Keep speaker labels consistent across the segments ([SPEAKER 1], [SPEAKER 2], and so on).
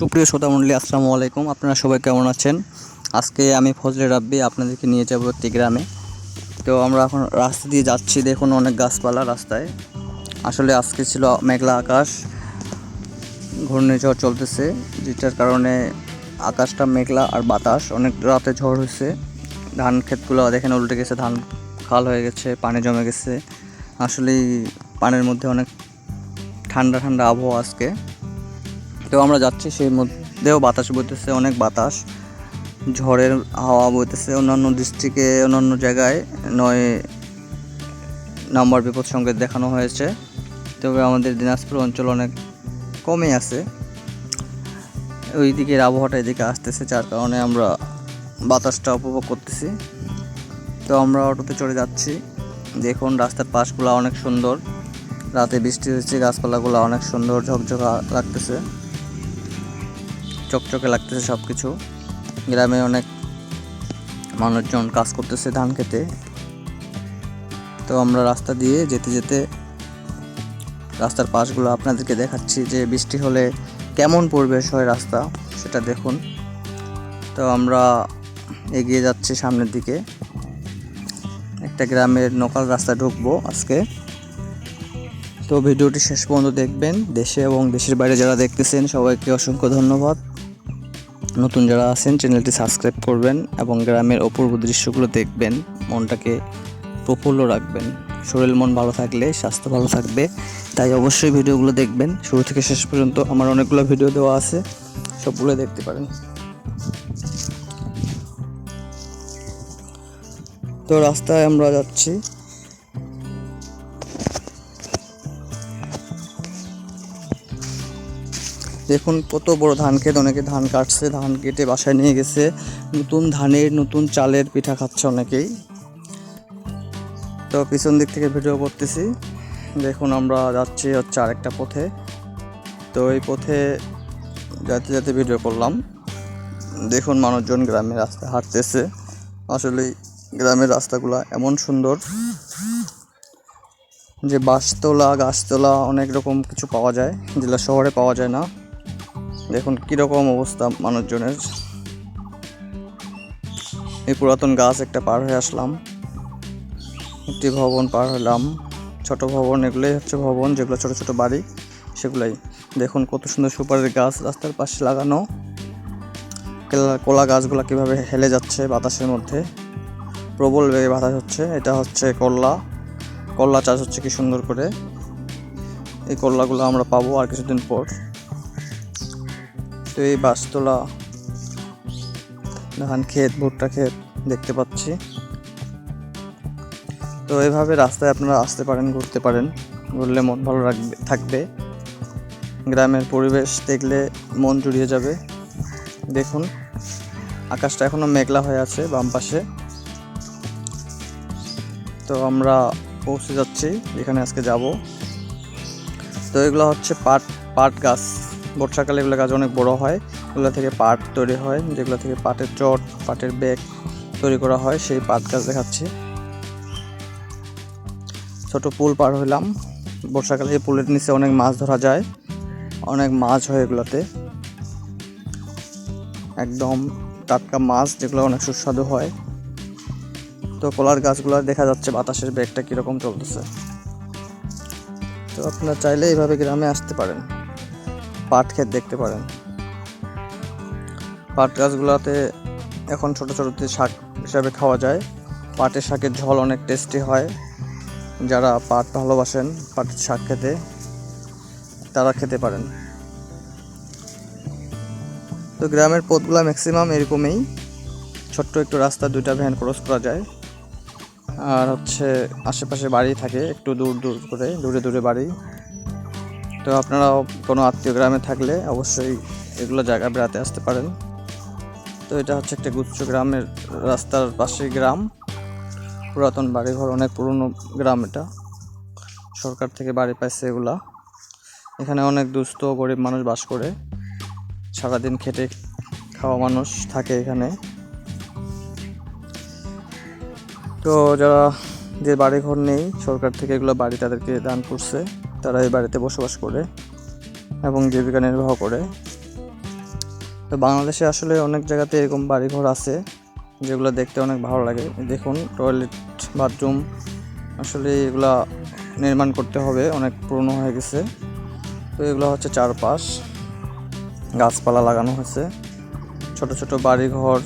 [SPEAKER 1] সুপ্রিয় শ্রোতামণ্ডলী আসসালামু আলাইকুম। আপনারা সবাই কেমন আছেন? আজকে আমি ফজলে রাব্বি আপনাদেরকে নিয়ে যাব একটি গ্রামে। তো আমরা এখন রাস্তা দিয়ে যাচ্ছি, দেখুন অনেক গাছপালা রাস্তায়। আসলে আজকে ছিল মেঘলা আকাশ, ঘূর্ণিঝড় চলতেছে, যেটার কারণে আকাশটা মেঘলা আর বাতাস। অনেক রাতে ঝড় হয়েছে, ধান ক্ষেতগুলো দেখেন উল্টে গেছে, ধান খাল হয়ে গেছে, পানি জমে গেছে। আসলেই পানির মধ্যে অনেক ঠান্ডা ঠান্ডা আবহাওয়া আজকে। তো আমরা যাচ্ছি, সেই মধ্যেও বাতাস বইতেছে, অনেক বাতাস। ঝড়ের হাওয়া বইতেছে অন্যান্য ডিস্ট্রিক্টে অন্যান্য জায়গায়। নয় নাম্বার বিপদ সংকেত দেখানো হয়েছে। তবে আমাদের দিনাজপুর অঞ্চল অনেক কমে আছে। ওই দিকের আবহাওয়াটা এদিকে আসতেছে, যার কারণে আমরা বাতাসটা উপভোগ করতেছি। তো আমরা অটোতে চড়ে যাচ্ছি। দেখুন, রাস্তার পাশগুলো অনেক সুন্দর। রাতে বৃষ্টি হয়েছে, গাছপালাগুলো অনেক সুন্দর, ঝকঝকা লাগতেছে। চকচকে লাগতেছে সব কিছু গ্রামে অনেক মানুষজন কাজ করতেছে ধান খেতে। তো আমরা রাস্তা দিয়ে যেতে যেতে রাস্তার পাশগুলো আপনাদেরকে দেখাচ্ছি যে বৃষ্টি হলে কেমন পরিবেশ হয় রাস্তা, সেটা দেখুন। তো আমরা এগিয়ে যাচ্ছি সামনের দিকে। একটা গ্রামের নকাল রাস্তা ঢুকবো আজকে। তো ভিডিওটি শেষ পর্যন্ত দেখবেন। দেশে এবং দেশের বাইরে যারা দেখতেছেন, সবাইকে অসংখ্য ধন্যবাদ। নতুন যারা আছেন, চ্যানেলটি সাবস্ক্রাইব করবেন এবং গ্রামের অপূর্ব দৃশ্যগুলো দেখবেন। মনটাকে প্রফুল্ল রাখবেন। শরীর, মন ভালো থাকলে স্বাস্থ্য ভালো থাকবে। তাই অবশ্যই ভিডিওগুলো দেখবেন। শুরু থেকে শেষ পর্যন্ত আমার অনেকগুলো ভিডিও দেওয়া আছে। সবগুলো দেখতে পারেন। তো রাস্তায় আমরা যাচ্ছি। দেখুন কত বড় ধান ক্ষেত, অনেকে ধান কাটছে, ধান কেটে বাসায় নিয়ে গেছে। নতুন ধানের, নতুন চালের পিঠা খাচ্ছে অনেকেই। তো পিছন দিক থেকে ভিডিও করতেছি। দেখুন আমরা যাচ্ছি হচ্ছে আরেকটা পথে। তো এই পথে যাতে যাতে ভিডিও করলাম। দেখুন মানুষজন গ্রামের রাস্তা হাঁটতেছে। আসলে গ্রামের রাস্তাগুলো এমন সুন্দর যে বাঁশতলা, গাছতলা, অনেক রকম কিছু পাওয়া যায়। যেগুলো শহরে পাওয়া যায় না। দেখুন কীরকম অবস্থা মানুষজনের। এই পুরাতন গাছ একটা পার হয়ে আসলাম। একটি ভবন পার হলাম। ছোট ভবন, এগুলোই হচ্ছে ভবন, যেগুলো ছোট ছোট বাড়ি, সেগুলাই। দেখুন কত সুন্দর সুপারির গাছ রাস্তার পাশে লাগানো। কেলা- গাছগুলো কীভাবে হেলে যাচ্ছে বাতাসের মধ্যে। প্রবল বেগে বাতাস হচ্ছে। এটা হচ্ছে করলা করলা চাষ হচ্ছে কি সুন্দর করে। এই করলাগুলো আমরা পাবো আর কিছুদিন পর। এই বাসতলা, ধান ক্ষেত, ভুট্টা ক্ষেত দেখতে পাচ্ছি। তো এভাবে রাস্তায় আপনারা আসতে পারেন, ঘুরতে পারেন, ঘুরলে মন ভালো রাখবে, থাকবে। গ্রামের পরিবেশ দেখলে মন জুড়িয়ে যাবে। দেখুন, আকাশটা এখনও মেঘলা হয়ে আছে বাম পাশে। তো আমরা পৌঁছে যাচ্ছি, যেখানে আজকে যাব। তো এগুলো হচ্ছে পাট পাট গাছ। বর্ষাকালে এগুলো গাছ অনেক বড় হয়। এগুলো থেকে পাট তৈরি হয়, যেগুলো থেকে পাটের চট, পাটের ব্যাগ তৈরি করা হয়, সেই পাট গাছ দেখাচ্ছি। ছোট পুল পার হইলাম। বর্ষাকালে এই পুলের নিচে অনেক মাছ ধরা যায়, অনেক মাছ হয় এগুলোতে। একদম টাটকা মাছ, যেগুলো অনেক সুস্বাদু হয়। তো কলার গাছগুলো দেখা যাচ্ছে বাতাসের বেগটা কীরকম চলতেছে। তো আপনারা চাইলে এইভাবে গ্রামে আসতে পারেন। পাট ক্ষেত দেখতে পারেন। পাট গাছগুলোতে এখন ছোট ছোটতে শাক হিসাবে খাওয়া যায়, পাটের শাকের ঝোল অনেক টেস্টি হয়। যারা পাট ভালোবাসেন, পাটের শাক খেতে, তারা খেতে পারেন। তো গ্রামের পথগুলো ম্যাক্সিমাম এরকমই। ছোট্ট একটু রাস্তা, দুইটা ভ্যান ক্রস করা যায়। আর হচ্ছে আশেপাশে বাড়ি থাকে, একটু দূর দূর করে, দূরে দূরে বাড়ি। তো আপনারা কোনো আত্মীয় গ্রামে থাকলে অবশ্যই এগুলো জায়গা বেড়াতে আসতে পারেন। তো এটা হচ্ছে একটা গুচ্ছ গ্রামের রাস্তার পাশে গ্রাম। পুরাতন বাড়িঘর, অনেক পুরনো গ্রাম এটা। সরকার থেকে বাড়ি পাইছে এগুলা। এখানে অনেক দুস্থ গরিব মানুষ বাস করে। সারাদিন খেটে খাওয়া মানুষ থাকে এখানে। তো যারা যে বাড়িঘর নেই, সরকার থেকে এগুলো বাড়ি তাদেরকে দান করছে। তারা এই বাড়িতে বসবাস করে এবং জীবিকা নির্বাহ করে। তো বাংলাদেশে আসলে অনেক জায়গাতে এরকম বাড়িঘর আছে, যেগুলো দেখতে অনেক ভালো লাগে। দেখুন, টয়লেট, বাথরুম, আসলে এগুলা নির্মাণ করতে হবে, অনেক পুরনো হয়ে গেছে। তো এগুলো হচ্ছে চারপাশ, গাছপালা লাগানো হয়েছে। ছোট ছোট বাড়িঘর,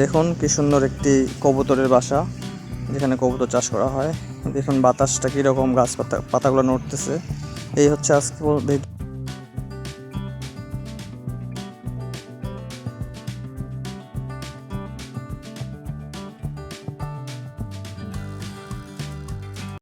[SPEAKER 1] দেখুন কি সুন্দর একটি কবুতরের বাসা। যেখানে কবুতর চাষ করা হয়। দেখুন বাতাসটা কীরকম গাছপাতা পাতাগুলো নড়তেছে। এই হচ্ছে আজকে